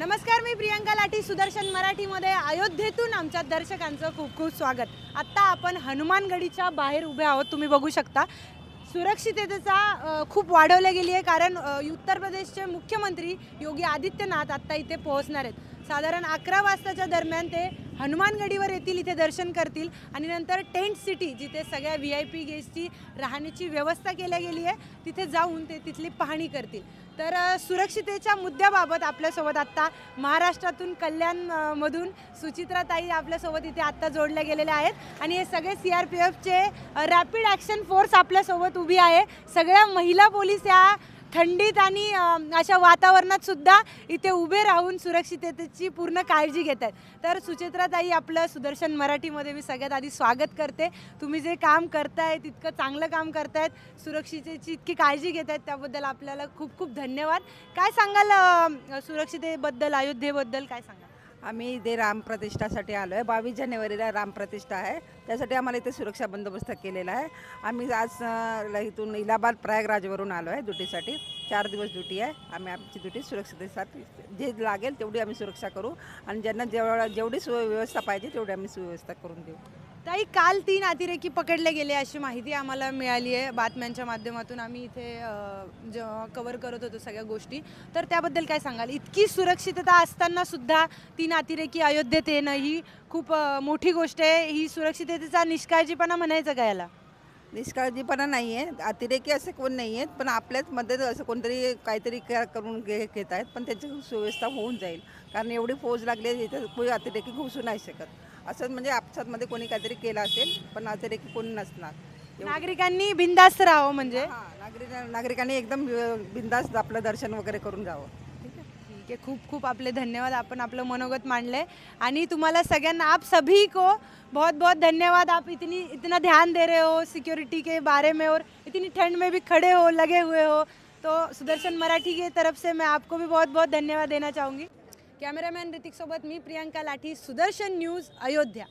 नमस्कार मी प्रियंका लाठी सुदर्शन मराठीमध्ये. अयोध्येतून आमच्या दर्शकांचं खूप खूप स्वागत. आत्ता आपण हनुमानगडीच्या बाहेर उभे आहोत तुम्ही बघू शकता. सुरक्षिततेचा खूप वाढवल्या गेली आहे कारण उत्तर प्रदेशचे मुख्यमंत्री योगी आदित्यनाथ आत्ता इथे पोहोचणार आहेत. साधारण अकरा वाजताच्या दरम्यान ते हनुमानगडीवर येतील इथे दर्शन करतील. आणि नंतर टेंट सिटी जिथे सगळ्या व्ही आय पी गेस्टची राहण्याची व्यवस्था केल्या गेली आहे तिथे जाऊन ते तिथली पाहणी करतील. तर सुरक्षितेच्या मुद्द्याबाबत आपल्यासोबत आत्ता महाराष्ट्रातून कल्याण मधून सुचित्राताई आपल्यासोबत इथे आत्ता जोडल्या गेलेल्या आहेत. आणि हे सगळे सी आर पी एफचे रॅपिड ॲक्शन फोर्स आपल्यासोबत उभी आहे. सगळ्या महिला पोलीस या थंडीत आणि अशा वातावरणात सुद्धा इथे उभे राहून सुरक्षिततेची पूर्ण काळजी घेत आहेत तर सुचित्राताई आपलं सुदर्शन मराठीमध्ये मी सगळ्यात आधी स्वागत करते. तुम्ही जे काम करताय तितकं चांगलं काम करतायत सुरक्षितेची इतकी काळजी घेत आहेत त्याबद्दल आपल्याला खूप खूप धन्यवाद. काय सांगाल सुरक्षिततेबद्दल सुरक्षितेबद्दल अयोध्येबद्दल काय सांगाल? आम्ही इथे रामप्रतिष्ठासाठी आलो आहे. बावीस जानेवारीला रामप्रतिष्ठा आहे. त्यासाठी आम्हाला इथे सुरक्षा बंदोबस्त केलेला आहे. आम्ही आज इथून इलाहाबाद प्रयागराजवरून आलो आहे ड्युटीसाठी. चार दिवस ड्युटी आहे. आम्ही आमची ड्युटी सुरक्षितेसाठी जे लागेल तेवढी आम्ही सुरक्षा करू. आणि ज्यांना जेवढा जेवढी सुव्यवस्था पाहिजे तेवढी आम्ही सुव्यवस्था करून देऊ. ताई काल तीन अतिरेकी पकडले गेले अशी माहिती आम्हाला मिळाली आहे. बातम्यांच्या माध्यमातून आम्ही इथे अ, जेव्हा करत होतो सगळ्या गोष्टी तर त्याबद्दल काय सांगाल? इतकी सुरक्षितता असताना सुद्धा तीन अतिरेकी अयोध्येत येणं ही खूप मोठी गोष्ट आहे. ही सुरक्षिततेचा निष्काळजीपणा म्हणायचं का याला? निष्काळजीपणा नाही आहे. अतिरेकी असे कोण नाही आहेत पण आपल्याच मध्ये असं कोणतरी काहीतरी करून घे घेत आहेत पण त्याची सुव्यवस्था होऊन जाईल. कारण एवढी फौज लागली आहे इथं कोणी अतिरेकी घुसू नाही शकत. असं म्हणजे आपसातमध्ये कोणी काहीतरी केलं असेल पण अतिरेकी कोणी नसणार. नागरिकांनी बिंदास्त राहावं म्हणजे? हां, नागरिक नागरिकांनी एकदम बिंदास आपलं दर्शन वगैरे करून जावं. ठीक आहे. ठीक खूप खूप आपले धन्यवाद. आपण आपलं मनोगत मांडलंय. आणि तुम्हाला सगळ्यांना आप सभी को बहुत बहुत धन्यवाद. आप इतनी इतना ध्यान दे रहे हो सिक्योरिटी के बारे में और इतनी ठंड में भी खड़े हो लगे हुए हो. तो सुदर्शन मराठी की तरफ से मैं आपको भी बहुत बहुत धन्यवाद देना चाहूँगी। कॅमेरामॅन ऋतिकसोबत मी प्रियांका लाठी सुदर्शन न्यूज अयोध्या.